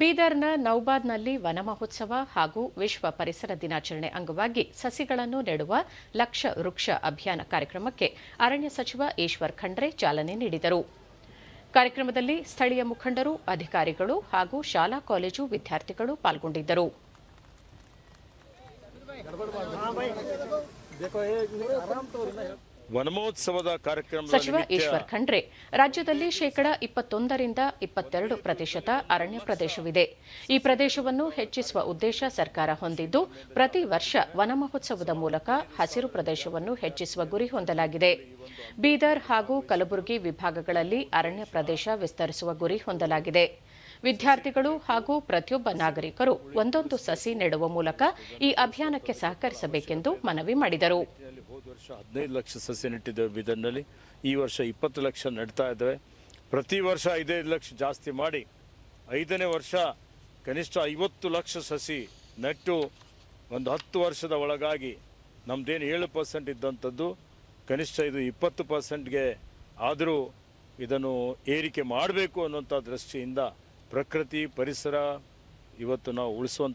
ಬೀದರ್ನ ನೌಬಾದ್ನಲ್ಲಿ ವನ ಮಹೋತ್ಸವ ಹಾಗೂ ವಿಶ್ವ ಪರಿಸರ ದಿನಾಚರಣೆ ಅಂಗವಾಗಿ ಸಸಿಗಳನ್ನು ನೆಡುವ ಲಕ್ಷ ವೃಕ್ಷ ಅಭಿಯಾನ ಕಾರ್ಯಕ್ರಮಕ್ಕೆ ಅರಣ್ಯ ಸಚಿವ ಈಶ್ವರ್ ಖಂಡ್ರೆ ಚಾಲನೆ ನೀಡಿದರು. ಕಾರ್ಯಕ್ರಮದಲ್ಲಿ ಸ್ಥಳೀಯ ಮುಖಂಡರು, ಅಧಿಕಾರಿಗಳು ಹಾಗೂ ಶಾಲಾ, ಕಾಲೇಜು ವಿದ್ಯಾರ್ಥಿಗಳು ಪಾಲ್ಗೊಂಡಿದ್ದರು. ವನಮಹೋತ್ಸವದ ಕಾರ್ಯಕ್ರಮ ಸಚಿವ ಈಶ್ವರ್ ಖಂಡ್ರೆ ರಾಜ್ಯದಲ್ಲಿ ಶೇಕಡ ಇಪ್ಪತ್ತೊಂದರಿಂದ ಇಪ್ಪತ್ತೆರಡು ಪ್ರತಿಶತ ಅರಣ್ಯ ಪ್ರದೇಶವಿದೆ. ಈ ಪ್ರದೇಶವನ್ನು ಹೆಚ್ಚಿಸುವ ಉದ್ದೇಶ ಸರ್ಕಾರ ಹೊಂದಿದ್ದು ಪ್ರತಿ ವರ್ಷ ವನ ಮಹೋತ್ಸವದ ಮೂಲಕ ಹಸಿರು ಪ್ರದೇಶವನ್ನು ಹೆಚ್ಚಿಸುವ ಗುರಿ ಹೊಂದಲಾಗಿದೆ. ಬೀದರ್ ಹಾಗೂ ಕಲಬುರಗಿ ವಿಭಾಗಗಳಲ್ಲಿ ಅರಣ್ಯ ಪ್ರದೇಶ ವಿಸ್ತರಿಸುವ ಗುರಿ ಹೊಂದಲಾಗಿದೆ. ವಿದ್ಯಾರ್ಥಿಗಳು ಹಾಗೂ ಪ್ರತಿಯೊಬ್ಬ ನಾಗರಿಕರು ಒಂದೊಂದು ಸಸಿ ನೆಡುವ ಮೂಲಕ ಈ ಅಭಿಯಾನಕ್ಕೆ ಸಹಕರಿಸಬೇಕೆಂದು ಮನವಿ ಮಾಡಿದರು. ಹದಿನೈದು ಲಕ್ಷ ಸಸಿ ನೆಟ್ಟಿದ್ದೇವೆ ಬೀದರ್ನಲ್ಲಿ. ಈ ವರ್ಷ ಇಪ್ಪತ್ತು ಲಕ್ಷ ನೆಡ್ತಾ ಇದ್ದೇವೆ. ಪ್ರತಿ ವರ್ಷ ಐದೈದು ಲಕ್ಷ ಜಾಸ್ತಿ ಮಾಡಿ ಐದನೇ ವರ್ಷ ಕನಿಷ್ಠ ಐವತ್ತು ಲಕ್ಷ ಸಸಿ ನೆಟ್ಟು ಒಂದು ಹತ್ತು ವರ್ಷದ ಒಳಗಾಗಿ ನಮ್ಮದೇನು ಏಳು ಪರ್ಸೆಂಟ್ ಇದ್ದಂಥದ್ದು, ಕನಿಷ್ಠ ಇದು ಇಪ್ಪತ್ತು ಪರ್ಸೆಂಟ್ಗೆ ಆದರೂ ಇದನ್ನು ಏರಿಕೆ ಮಾಡಬೇಕು ಅನ್ನುವಂಥ ದೃಷ್ಟಿಯಿಂದ ಪ್ರಕೃತಿ ಪರಿಸರ ಇವತ್ತು ನಾವು ಉಳಿಸುವಂಥ